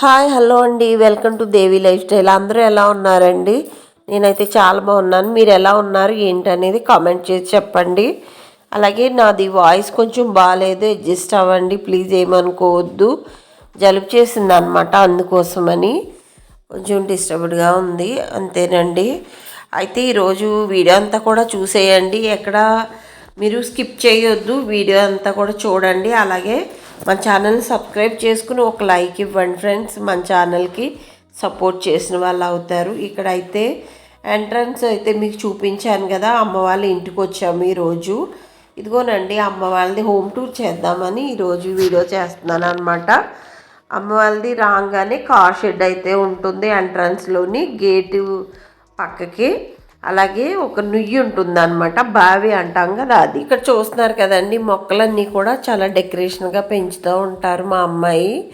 Hi hello అండి. Welcome to Devi lifestyle. అందరూ ఎలా ఉన్నారండి? నేనైతే చాలా బాగున్నాను. మీరు ఎలా ఉన్నారు? ఏంటి అనేది కామెంట్ చేసి చెప్పండి. అలాగే నాది వాయిస్ కొంచెం బాగాలేదు. అడ్జస్ట్ అవ్వండి. ప్లీజ్ ఏమనుకోవద్దు. జలుబు చేసింది అనమాట అందుకోసమని. కొంచెం డిస్టర్బ్డ్గా ఉంది. అంతేనండి. అయితే ఈరోజు వీడియో అంతా కూడా చూసేయండి. ఎక్కడ మీరు స్కిప్ చేయొద్దు. వీడియో అంతా కూడా చూడండి. అలాగే మన ఛానల్ని సబ్స్క్రైబ్ చేసుకుని ఒక లైక్ ఇవ్వండి ఫ్రెండ్స్. మన ఛానల్కి సపోర్ట్ చేసిన వాళ్ళు అవుతారు. ఇక్కడైతే ఎంట్రన్స్ అయితే మీకు చూపించాను కదా అమ్మ వాళ్ళ ఇంటికి వచ్చాము ఈరోజు. ఇదిగోనండి అమ్మ వాళ్ళది హోమ్ టూర్ చేద్దామని ఈరోజు వీడియో చేస్తున్నాను అనమాట అమ్మ వాళ్ళది రాగానే కార్ షెడ్ అయితే ఉంటుంది ఎంట్రన్స్లోని గేటు పక్కకి. అలాగే ఒక నుయ్యి ఉంటుంది అనమాట బావి అంటాం కదా అది. ఇక్కడ చూస్తున్నారు కదండి మొక్కలన్నీ కూడా చాలా డెకరేషన్గా పెంచుతూ ఉంటారు మా అమ్మాయి.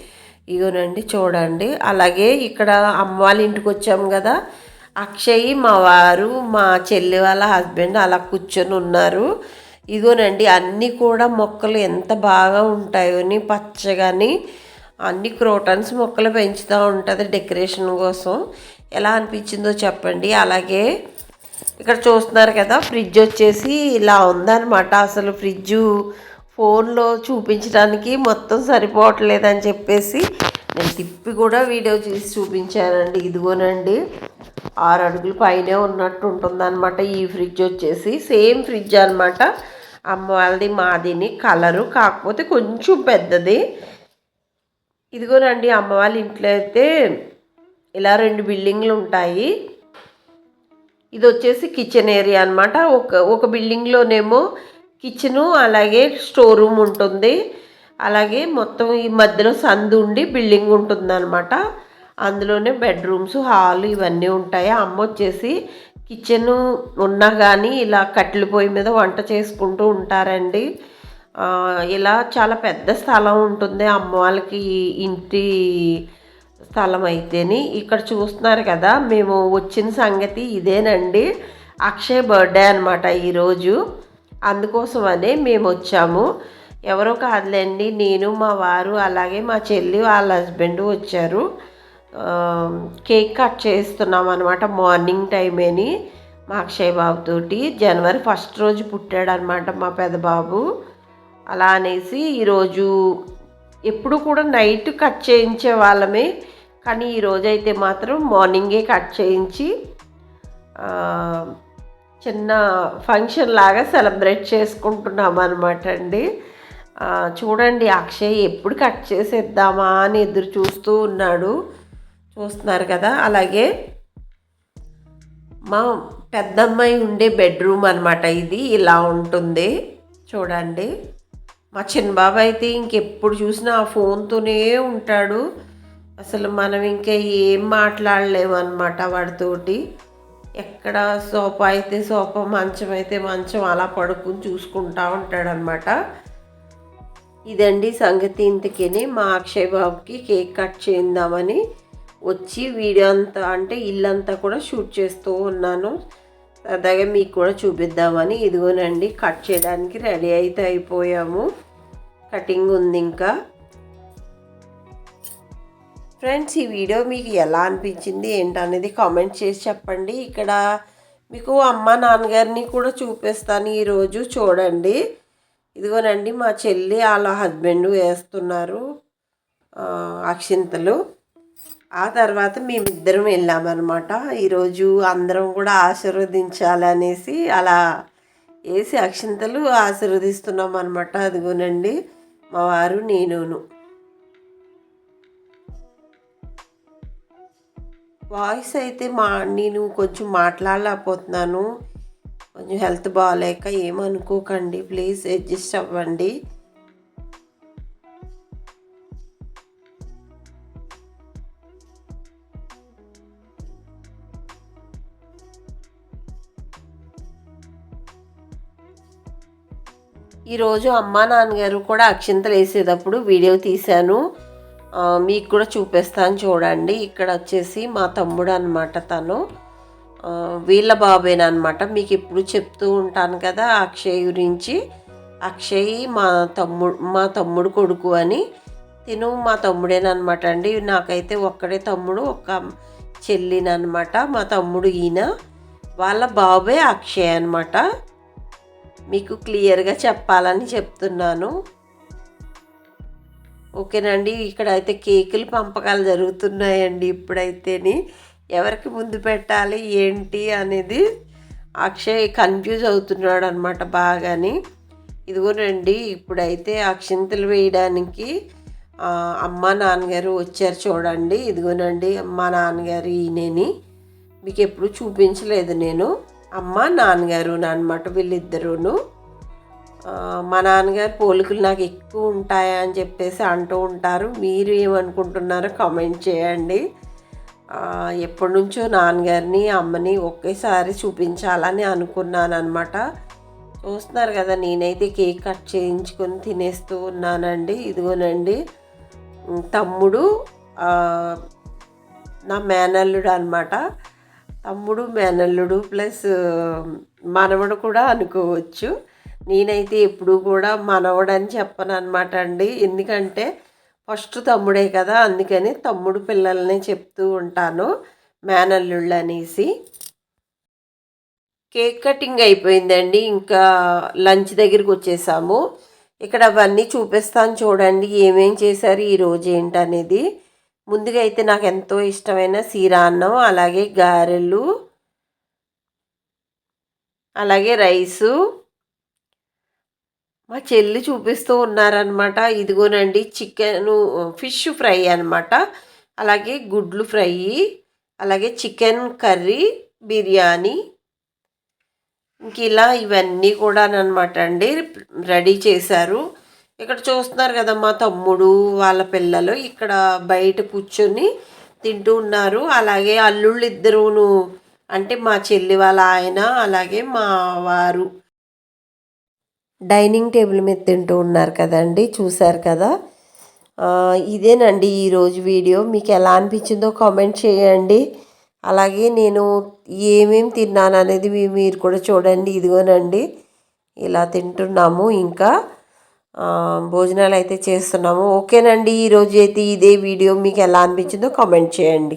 ఇగోనండి చూడండి. అలాగే ఇక్కడ అమ్మ వాళ్ళ ఇంటికి వచ్చాము కదా. అక్షయ్ మా వారు మా చెల్లి వాళ్ళ హస్బెండ్ అలా కూర్చొని ఉన్నారు. ఇదిగోనండి అన్నీ కూడా మొక్కలు ఎంత బాగా ఉంటాయోని పచ్చగాని అన్ని క్రోటన్స్ మొక్కలు పెంచుతూ ఉంటుంది డెకరేషన్ కోసం. ఎలా అనిపించిందో చెప్పండి. అలాగే ఇక్కడ చూస్తున్నారు కదా ఫ్రిడ్జ్ వచ్చేసి ఇలా ఉందన్నమాట. అసలు ఫ్రిడ్జ్ ఫోన్లో చూపించడానికి మొత్తం సరిపోవట్లేదని చెప్పేసి నేను తిప్పి కూడా వీడియో చూసి చూపించానండి. ఇదిగోనండి ఆరు అడుగులు పైనే ఉన్నట్టు ఉంటుందన్నమాట ఈ ఫ్రిడ్జ్ వచ్చేసి. సేమ్ ఫ్రిడ్జ్ అనమాట అమ్మ వాళ్ళది మాదిని కలరు కాకపోతే కొంచెం పెద్దది. ఇదిగోనండి అమ్మ వాళ్ళ ఇంట్లో అయితే ఇలా రెండు బిల్డింగ్లు ఉంటాయి. ఇది వచ్చేసి కిచెన్ ఏరియా అనమాట ఒక ఒక బిల్డింగ్లోనేమో కిచెను అలాగే స్టోర్ రూమ్ ఉంటుంది. అలాగే మొత్తం ఈ మధ్యలో సందు ఉండి బిల్డింగ్ ఉంటుందన్నమాట. అందులోనే బెడ్రూమ్స్ హాల్ ఇవన్నీ ఉంటాయి. అమ్మ వచ్చేసి కిచెన్ ఉన్నా కానీ ఇలా కట్టెల పొయ్యి మీద వంట చేసుకుంటూ ఉంటారండి. ఇలా చాలా పెద్ద స్థలం ఉంటుంది. అమ్మ వాళ్ళకి ఇంటి స్థలం అయితేని ఇక్కడ చూస్తున్నారు కదా మేము వచ్చిన సంగతి ఇదేనండి. అక్షయ్ బర్త్డే అనమాట ఈరోజు. అందుకోసమనే మేము వచ్చాము. ఎవరో కాదులేండి నేను మా వారు అలాగే మా చెల్లి వాళ్ళ హస్బెండ్ వచ్చారు. కేక్ కట్ చేస్తున్నాం అనమాట మార్నింగ్ టైమేని మా అక్షయ్ బాబుతోటి జనవరి ఫస్ట్ రోజు పుట్టాడనమాట మా పెద్ద బాబు. అలా అనేసి ఈరోజు ఎప్పుడు కూడా నైట్ కట్ చేయించే వాళ్ళమే. కానీ ఈరోజైతే మాత్రం మార్నింగే కట్ చేయించి చిన్న ఫంక్షన్ లాగా సెలబ్రేట్ చేసుకుంటున్నాం అనమాట అండి. చూడండి అక్షయ్ ఎప్పుడు కట్ చేసేద్దామా అని ఎదురు చూస్తూ ఉన్నాడు. చూస్తున్నారు కదా అలాగే మా పెద్దమ్మాయి ఉండే బెడ్రూమ్ అనమాట ఇది ఇలా ఉంటుంది. చూడండి. మా చిన్నబాబు అయితే ఇంకెప్పుడు చూసినా ఆ ఫోన్తోనే ఉంటాడు. అసలు మనం ఇంకా ఏం మాట్లాడలేము అనమాట వాడితోటి. ఎక్కడ సోఫా అయితే సోఫా మంచం అయితే మంచం అలా పడుకుని చూసుకుంటా ఉంటాడనమాట ఇదండి సంగతి ఇంతకని మా అక్షయ్ బాబుకి కేక్ కట్ చేద్దామని వచ్చి వీడియో అంతా అంటే ఇల్లంతా కూడా షూట్ చేస్తూ ఉన్నాను. సరదాగా మీకు కూడా చూపిద్దామని ఇదిగోనండి కట్ చేయడానికి రెడీ అయితే అయిపోయాము. కటింగ్ ఉంది ఇంకా. ఫ్రెండ్స్ ఈ వీడియో మీకు ఎలా అనిపించింది ఏంటనేది కామెంట్ చేసి చెప్పండి. ఇక్కడ మీకు అమ్మ నాన్నగారిని కూడా చూపిస్తాను ఈరోజు చూడండి. ఇదిగోనండి మా చెల్లి వాళ్ళ హస్బెండ్ వేస్తున్నారు అక్షింతలు. ఆ తర్వాత మేమిద్దరం వెళ్ళామన్నమాట. ఈరోజు అందరం కూడా ఆశీర్వదించాలనేసి అలా వేసి అక్షింతలు ఆశీర్వదిస్తున్నాం అనమాట అదిగోనండి మా వారు నేనును. వాయిస్ అయితే మా నేను కొంచెం మాట్లాడలేకపోతున్నాను. కొంచెం హెల్త్ బాగాలేక ఏమనుకోకండి. ప్లీజ్ అడ్జస్ట్ అవ్వండి. ఈరోజు అమ్మా నాన్నగారు కూడా అక్షింతలు వేసేటప్పుడు వీడియో తీశాను. మీకు కూడా చూపిస్తాను చూడండి. ఇక్కడ వచ్చేసి మా తమ్ముడు అనమాట తను. వీళ్ళ బాబేనమాట మీకు ఎప్పుడు చెప్తూ ఉంటాను కదా అక్షయ్ గురించి. అక్షయ్ మా తమ్ముడు మా తమ్ముడు కొడుకు అని. తిను మా తమ్ముడేనమాట అండి. నాకైతే ఒక్కడే తమ్ముడు ఒక చెల్లినమాట మా తమ్ముడు ఈయన. వాళ్ళ బాబే అక్షయ్ అనమాట మీకు క్లియర్గా చెప్పాలని చెప్తున్నాను. ఓకేనండి ఇక్కడ అయితే కేకులు పంపకాలు జరుగుతున్నాయండి ఇప్పుడైతేని. ఎవరికి ముందు పెట్టాలి ఏంటి అనేది అక్షయ్ కన్ఫ్యూజ్ అవుతున్నాడు అనమాట బాగాని. ఇదిగోనండి ఇప్పుడైతే అక్షింతలు వేయడానికి అమ్మ నాన్నగారు వచ్చారు చూడండి. ఇదిగోనండి అమ్మ నాన్నగారు ఈయనని. మీకు ఎప్పుడు చూపించలేదు నేను. అమ్మ నాన్నగారు అనమాట వీళ్ళిద్దరూను. మా నాన్నగారు పోలికలు నాకు ఎక్కువ ఉంటాయా అని చెప్పేసి అంటూ ఉంటారు. మీరు ఏమనుకుంటున్నారో కామెంట్ చేయండి. ఎప్పటి నుంచో నాన్నగారిని అమ్మని ఒకేసారి చూపించాలని అనుకున్నాను అనమాట చూస్తున్నారు కదా నేనైతే కేక్ కట్ చేయించుకొని తినేస్తూ ఉన్నానండి. ఇదిగోనండి. తమ్ముడు నా మేనల్లుడు అనమాట తమ్ముడు మేనల్లుడు ప్లస్ మనవడు కూడా అనుకోవచ్చు. నేనైతే ఎప్పుడు కూడా మనవడని చెప్పను అనమాట అండి. ఎందుకంటే ఫస్ట్ తమ్ముడే కదా అందుకని తమ్ముడు పిల్లల్ని చెప్తూ ఉంటాను మేనల్లుళ్ళు అనేసి కేక్ కటింగ్ అయిపోయిందండి ఇంకా లంచ్ దగ్గరికి వచ్చేసాము. ఇక్కడ అవన్నీ చూపిస్తాను చూడండి ఏమేం చేశారు ఈరోజు ఏంటనేది. ముందుగా అయితే నాకు ఎంతో ఇష్టమైన సీరాన్నం అలాగే గారెలు అలాగే రైసు మా చెల్లి చూపిస్తూ ఉన్నారనమాట ఇదిగోనండి చికెన్ ఫిష్ ఫ్రై అనమాట అలాగే గుడ్లు ఫ్రై అలాగే చికెన్ కర్రీ బిర్యానీ. ఇంక ఇలా ఇవన్నీ కూడా అనమాట అండి రెడీ చేశారు. ఇక్కడ చూస్తున్నారు కదా మా తమ్ముడు వాళ్ళ పిల్లలు ఇక్కడ బయట కూర్చొని తింటూ ఉన్నారు. అలాగే అల్లుళ్ళు ఇద్దరును అంటే మా చెల్లి వాళ్ళ ఆయన అలాగే మా వారు డైనింగ్ టేబుల్ మీద తింటూ ఉన్నారు కదండి చూశారు కదా? ఇదేనండి ఈరోజు వీడియో. మీకు ఎలా అనిపించిందో కామెంట్ చేయండి. అలాగే నేను ఏమేమి తిన్నాను అనేది మీ- మీరు కూడా చూడండి. ఇదిగోనండి ఇలా తింటున్నాము. ఇంకా భోజనాలు అయితే చేస్తున్నాము. ఓకేనండి ఈరోజు అయితే ఇదే వీడియో. మీకు ఎలా అనిపించిందో కామెంట్ చేయండి.